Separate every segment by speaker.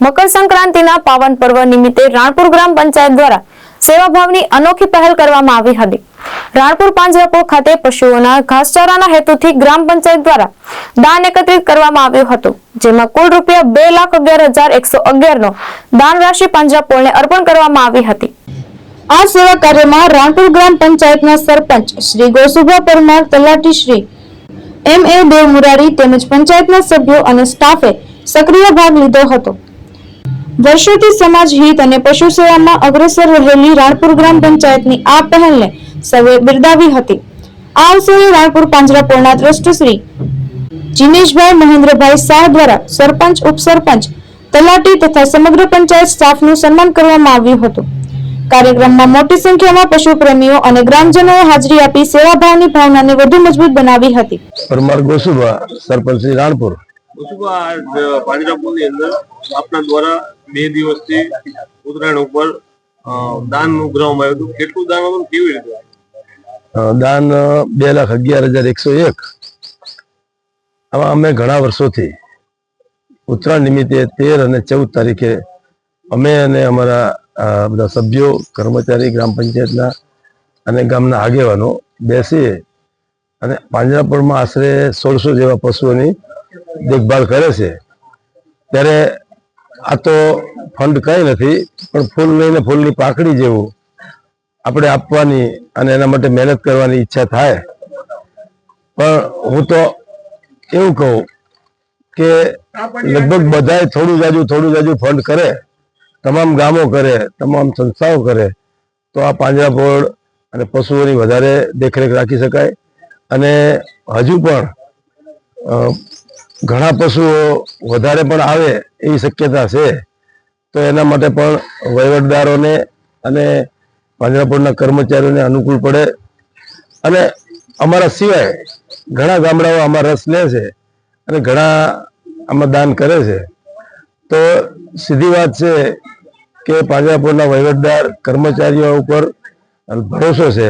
Speaker 1: મકર સંક્રાંતિના પાવન પર્વ નિમિત્તે રાણપુર ગ્રામ પંચાયત દ્વારા સેવાભાવની અનોખી પહેલ કરવામાં આવી હતી. રાણપુર પાંજરાપોળ ખાતે પશુઓના ઘાસચારાના હેતુથી ગ્રામ પંચાયત દ્વારા દાન એકત્રિત કરવામાં આવ્યું હતું, જેમાં કુલ રૂપિયા બે લાખ અગિયાર હજાર એકસો અગિયારનો દાન રાશિ પાંજરાપોળને અર્પણ કરવામાં આવી હતી. આ સેવા કાર્યમાં રાણપુર ગ્રામ પંચાયતના સરપંચ શ્રી ગોસુભા પરમાર, તલાટી શ્રી એમ એ દેવ મુરારી તેમજ પંચાયતના સભ્યો અને સ્ટાફે સક્રિય ભાગ લીધો હતો. વર્ષોથી સમાજ હિત અને પશુ સેવામાં અગ્રેસર રહેલી રાણપુર ગ્રામ પંચાયતની આ પહેલને સૌએ બિરદાવી હતી. આ અવસરે રાણપુર પાંજરાપોળના ટ્રસ્ટ શ્રી જીનેશભાઈ મહેન્દ્રભાઈ શાહ દ્વારા સરપંચ ઉપસરપંચ તલાટી તથા સમગ્ર પંચાયત સ્ટાફનું સન્માન કરવામાં આવ્યું હતું. કાર્યક્રમમાં મોટી સંખ્યામાં પશુ પ્રેમીઓ અને ગ્રામજનોએ હાજરી આપી સેવાભાવની ભાવનાને વધુ મજબૂત બનાવી હતી.
Speaker 2: પરમાર ગોસુભા સરપંચ શ્રી રાણપુર.
Speaker 3: ગોસુભા આ પાંજરાપુરની અંદર આપના દ્વારા બે દિવસથી ઉત્તરાયણ ઉપર દાન કરવામાં આવ્યું હતું. કેટલું દાન હતું કેવી રીતે
Speaker 2: દાન બે લાખ અગિયાર હજાર એકસો એક. આમાં અમે ઘણા વર્ષોથી ઉત્તરાયણ નિમિત્તે તેર અને ચૌદ તારીખે અમે અને અમારા બધા સભ્યો, કર્મચારી, ગ્રામ પંચાયતના અને ગામના આગેવાનો બેસીએ અને પાંજરાપોળમાં આશરે સોળસો જેવા પશુઓની દેખભાળ કરે છે. ત્યારે આ તો ફંડ કઈ નથી, પણ ફૂલ લઈને ફૂલની પાકડી જેવું આપણે આપવાની અને એના માટે મહેનત કરવાની ઈચ્છા થાય. પણ હું તો એવું કહું કે લગભગ બધાએ થોડું જાજુ થોડું જાજુ ફંડ કરે, તમામ ગામો કરે, તમામ સંસ્થાઓ કરે, તો આ પાંજરાપોળ અને પશુઓની વધારે દેખરેખ રાખી શકાય. અને હજુ પણ ઘણા પશુઓ વધારે પણ આવે એવી શક્યતા છે, તો એના માટે પણ વહીવટદારોને અને પાંજરાપોળના કર્મચારીઓને અનુકૂળ પડે. અને અમારા સિવાય ઘણા ગામડાઓ આમાં રસ લે છે અને ઘણા આમાં દાન કરે છે. તો સીધી વાત છે કે પાંજરાપોળના વહીવટદાર કર્મચારીઓ ઉપર ભરોસો છે,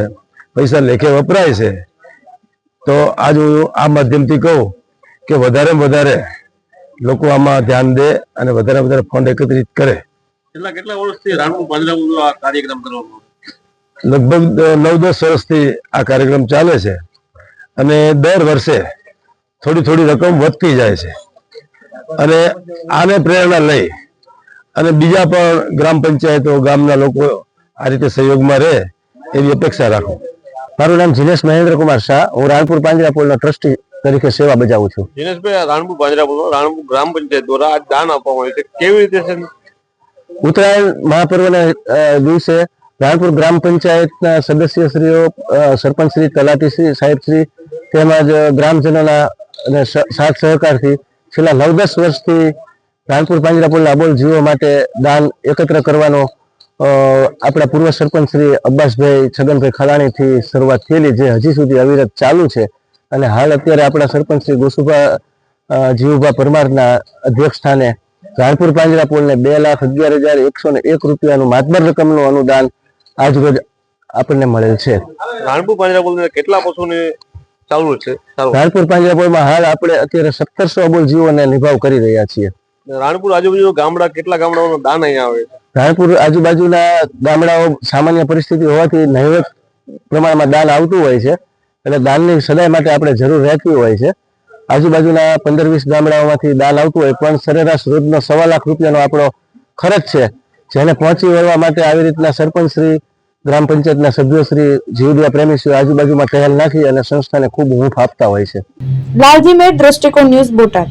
Speaker 2: પૈસા લેખે વપરાય છે. તો આજ હું આ માધ્યમથી કહું કે વધારે વધારે લોકો આમાં ધ્યાન દે અને વધારે વધારે ફંડ એકત્રિત કરે.
Speaker 3: કેટલા કેટલા વર્ષથી આ કાર્યક્રમ કરવામાં
Speaker 2: લગભગ નવ દસ વર્ષથી આ કાર્યક્રમ ચાલે છે અને દર વર્ષે થોડી થોડી રકમ વધતી જાય છે. અને આને પ્રેરણા લઈ અને બીજા પણ ગ્રામ પંચાયતો ગામના લોકો આ રીતે સહયોગમાં રહે એવી અપેક્ષા રાખું. મારું નામ જીનેશ મહેન્દ્રકુમાર શાહ. હું રાણપુર પાંજરાપોળના ટ્રસ્ટી તરીકે સેવા બજાવું છું.
Speaker 3: દિનેશભાઈ રાણપુર બાજરા બોલો. રાણપુર ગ્રામ પંચાયત દ્વારા આ દાન આપવામાં આવ્યું છે. કેવી રીતે છે?
Speaker 2: ઉત્તરાયણ મહાપર્વના દિવસે રાણપુર ગ્રામ પંચાયતના સદસ્યશ્રીઓ અ, સરપંચશ્રી તલાટીશ્રી સાહેબશ્રી તેમજ ગ્રામજનોના સાથ સહકારથી છેલ્લા નવ દસ વર્ષથી રાણપુર પાંજરાપોળના અબોલ જીવો માટે દાન એકત્ર કરવાનો આપણા પૂર્વ સરપંચ શ્રી અબ્બાસભાઈ છગનભાઈ ખલાણીથી શરૂઆત થયેલી જે હજી સુધી અવિરત ચાલુ છે. અને હાલ અત્યારે આપણા સરપંચ શ્રી ગોસુભા જીવુભા પરમારના અધ્યક્ષ સ્થાને રાણપુર પાંજરાપોળને બે લાખ અગિયાર હજાર એકસો ને એક રૂપિયાનું માતબર રકમનું અનુદાન આજરોજ આપણને મળેલ છે.
Speaker 3: રાણપુર પાંજરાપુર કેટલા પશુને ચાલુ. છે
Speaker 2: રાણપુર પાંજરાપોળમાં હાલ આપણે અત્યારે સત્તરસો અબોલ જીવોને નિભાવ કરી રહ્યા છીએ.
Speaker 3: રાણપુર આજુબાજુ ગામડા કેટલા ગામડાઓનું દાન અહીંયા આવે છે?
Speaker 2: રાણપુર આજુબાજુના ગામડાઓ સામાન્ય પરિસ્થિતિ હોવાથી નહિવત પ્રમાણમાં દાન આવતું હોય છે. એટલે દાનની સદાય માટે આપણે જરૂર રહેતી હોય છે. આજુબાજુના પંદર વીસ ગામડાઓમાંથી દાન આવતું હોય પણ સરેરાશ રોજનો સવા લાખ રૂપિયાનો આપણો ખર્ચ છે. જેને પહોંચી વળવા માટે આવી રીતના સરપંચ શ્રી, ગ્રામ પંચાયતના સભ્યોશ્રી જીવડિયા પ્રેમીશ્રી આજુબાજુમાં ટહેલ નાખી અને સંસ્થાને ખૂબ હૂંફ આપતા હોય છે.
Speaker 1: લાલજી મેર દ્રષ્ટિકોણ ન્યૂઝ બોટાદ.